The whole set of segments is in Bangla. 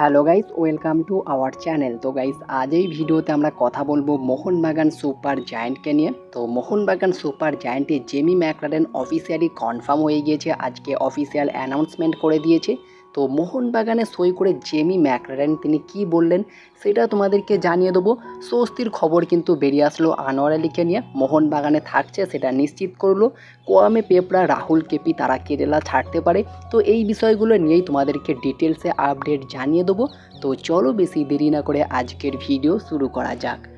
Hello guys, welcome to our channel. তো গাইস, আজ এই ভিডিওতে আমরা কথা বলব মোহনবাগান সুপার জায়েন্টকে নিয়ে। তো মোহনবাগান সুপার জায়েন্টে জেমি ম্যাকলারেন অফিসিয়ালি কনফার্ম হয়ে গিয়েছে। আজকে অফিসিয়াল অ্যানাউন্সমেন্ট করে দিয়েছে। তো মোহনবাগানে সই করে জেমি ম্যাকলারেন তিনি কি বললেন সেটা তোমাদেরকে জানিয়ে দেবো। স্বস্তির খবর কিন্তু বেরিয়ে আসলো আনোয়ার আলীকে নিয়ে। মোহনবাগানে থাকছে সেটা নিশ্চিত করল। কোয়ামে পেপড়া রাহুল কেপি তারা কেরালা ছাড়তে পারে। তো এই বিষয়গুলো নিয়েই তোমাদেরকে ডিটেলসে আপডেট জানিয়ে দেবো। তো চলো বেশি দেরি না করে আজকের ভিডিও শুরু করা যাক।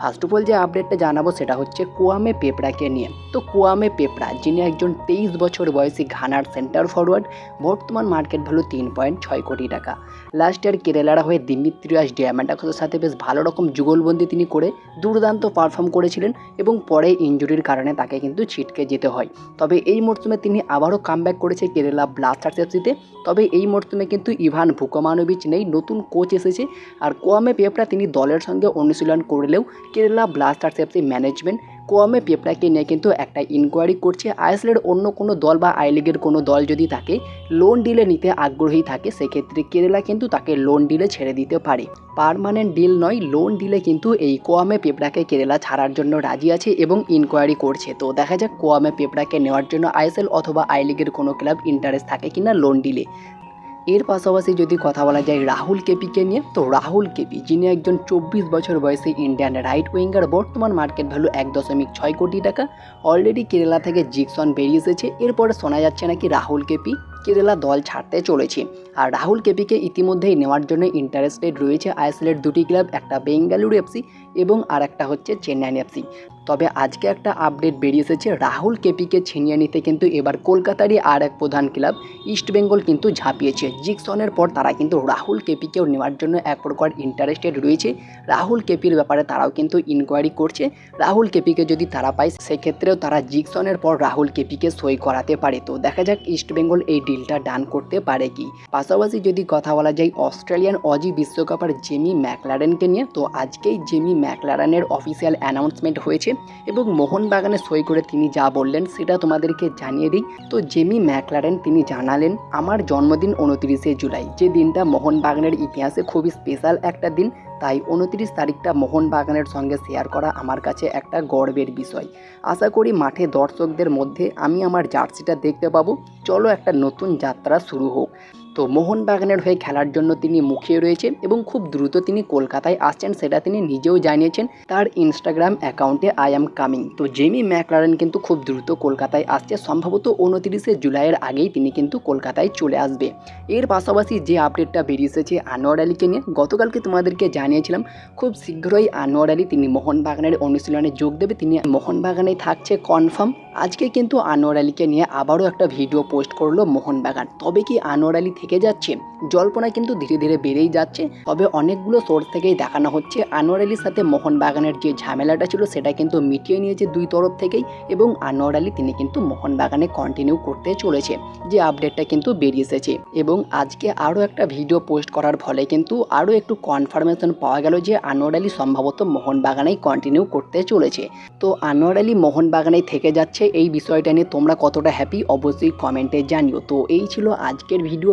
ফার্স্ট অফ অল যে আপডেটটা জানাব সেটা হচ্ছে কোয়ামে পেপড়াকে নিয়ে। তো কোয়ামে পেপড়া, যিনি একজন তেইশ বছর বয়সী ঘানার সেন্টার ফরওয়ার্ড বর্তমান মার্কেট ভ্যালু তিন পয়েন্ট ছয় কোটি টাকা। লাস্ট ইয়ার কেরালার হয়ে দিমিত্রিয়াস ডিয়ামান্ডাকসের সাথে বেশ ভালো রকম যুগলবন্দি তিনি করে দুর্দান্ত পারফর্ম করেছিলেন এবং পরে ইঞ্জুরির কারণে তাকে কিন্তু ছিটকে যেতে হয়। তবে এই মরশুমে তিনি আবারও কামব্যাক করেছে কেরালা ব্লাস্টার্স এফসিতে তবে এই মরশুমে কিন্তু ইভান ভুকমানোভিচ নেই, নতুন কোচ এসেছে। আর কোয়ামে পেপড়া তিনি দলের সঙ্গে অনুশীলন করলেও Kerala Blasters FC management Kwame পেপড়াকে নিয়ে কিন্তু একটা ইনকোয়ারি করছে। আইএসএলের অন্য কোনো দল বা আই লিগের কোনো দল যদি তাকে লোন ডিলে নিতে আগ্রহী থাকে, সেক্ষেত্রে কেরালা কিন্তু তাকে লোন ডিলে ছেড়ে দিতে পারে। পারমানেন্ট ডিল নয় লোন ডিলে কিন্তু এই কোয়ামে পেপড়াকে কেরালা ছাড়ার জন্য রাজি আছে এবং ইনকোয়ারি করছে। তো দেখা যাক কোয়ামে পেপড়াকে নেওয়ার জন্য আইএসএল অথবা আই লিগের কোনো ক্লাব ইন্টারেস্ট থাকে কিনা লোন ডিলে এর পাশাপাশি যদি কথা বলা যায় রাহুল কেপিকে নিয়ে, তো রাহুল কেপি, যিনি একজন চব্বিশ বছর বয়সী ইন্ডিয়ান রাইট উইঙ্গার বর্তমান মার্কেট ভ্যালু এক দশমিক ছয় কোটি টাকা অলরেডি কেরালা থেকে জিকসন বেরিয়ে এসেছে। এরপরে শোনা যাচ্ছে নাকি রাহুল কেপি কেরালা দল ছাড়তে চলেছে। আর রাহুল কেপিকে ইতিমধ্যেই নেওয়ার জন্য ইন্টারেস্টেড রয়েছে আইএসএলের দুটি ক্লাব, একটা বেঙ্গালুরু এফসি এবং আর একটা হচ্ছে চেন্নাই এফসি। তবে আজকে একটা আপডেট বেরিয়ে এসেছে, রাহুল কেপিকে ছিনিয়ে নিতে কিন্তু এবার কলকাতারই আর এক প্রধান ক্লাব ইস্টবেঙ্গল কিন্তু ঝাঁপিয়েছে। জিকসনের পর তারা কিন্তু রাহুল কেপিকেও নেওয়ার জন্য এক প্রকার ইন্টারেস্টেড রয়েছে। রাহুল কেপির ব্যাপারে তারাও কিন্তু ইনকোয়ারি করছে। রাহুল কেপিকে যদি তারা পায়, সেক্ষেত্রেও তারা জিকসনের পর রাহুল কেপিকে সই করাতে পারে। তো দেখা যাক ইস্টবেঙ্গল এই ডিলটা ডান করতে পারে কি? পাশাপাশি যদি কথা বলা যায় অস্ট্রেলিয়ান অজি বিশ্বকাপের জেমি ম্যাকলারেনকে নিয়ে, তো আজকেই জেমি ম্যাকলারেনের অফিসিয়াল অ্যানাউন্সমেন্ট হয়েছে এবং মোহনবাগানে সই করে তিনি যা বললেন সেটা তোমাদেরকে জানিয়ে দিই। তো জেমি ম্যাকলারেন তিনি জানালেন, আমার জন্মদিন উনত্রিশে জুলাই। যে দিনটা মোহনবাগানের ইতিহাসে খুবই স্পেশাল একটা দিন তাই উনত্রিশ তারিখটা মোহনবাগানের সঙ্গে শেয়ার করা আমার কাছে একটা গর্বের বিষয়। আশা করি মাঠে দর্শকদের মধ্যে আমি আমার জার্সিটা দেখতে পাবো। চলো একটা নতুন যাত্রা শুরু হোক। তো মোহনবাগানের হয়ে খেলার জন্য তিনি মুখিয়ে রয়েছেন এবং খুব দ্রুত তিনি কলকাতায় আসছেন সেটা তিনি নিজেও জানিয়েছেন তার ইনস্টাগ্রাম অ্যাকাউন্টে আই অ্যাম কামিং তো জেমি ম্যাকলারেন কিন্তু খুব দ্রুত কলকাতায় আসছে, সম্ভবত উনতিরিশে জুলাইয়ের আগেই তিনি কিন্তু কলকাতায় চলে আসবে। এর পাশাপাশি যে আপডেটটা বেরিয়ে এসেছে আনোয়ার আলীকে নিয়ে, গতকালকে তোমাদেরকে জানিয়েছিলাম, খুব শীঘ্রই আনোয়ার আলী তিনি মোহনবাগানের অনুশীলনে যোগ দেবে, তিনি মোহনবাগানেই থাকছে কনফার্ম আজকে কিন্তু আনোয়ার আলীকে নিয়ে আবারও একটা ভিডিও পোস্ট করল মোহনবাগান। তবে কি আনোয়ার আলী থেকে যাচ্ছে। জল্পনা কিন্তু ধীরে ধীরে বেড়েই যাচ্ছে, তবে অনেকগুলো সোর্স থেকেই দেখানো হচ্ছে আনোয়ার আলীর সাথে মোহনবাগানের যে ঝামেলাটা ছিল সেটা কিন্তু মিটিয়ে নিয়েছে দুই তরফ থেকেই এবং আনোয়ার আলী তিনি কিন্তু মোহনবাগানে কন্টিনিউ করতে চলেছে, যে আপডেটটা কিন্তু বেরিয়ে এসেছে। এবং আজকে আরও একটা ভিডিও পোস্ট করার ফলে কিন্তু আরও একটু কনফার্মেশন পাওয়া গেল যে আনোয়ার আলী সম্ভবত মোহনবাগানেই কন্টিনিউ করতে চলেছে। তো আনোয়ার আলী মোহনবাগানেই থেকে যাচ্ছে, এই বিষয়টা নিয়ে তোমরা কতটা হ্যাপি অবশ্যই কমেন্টে জানিও। তো এই ছিল আজকের ভিডিও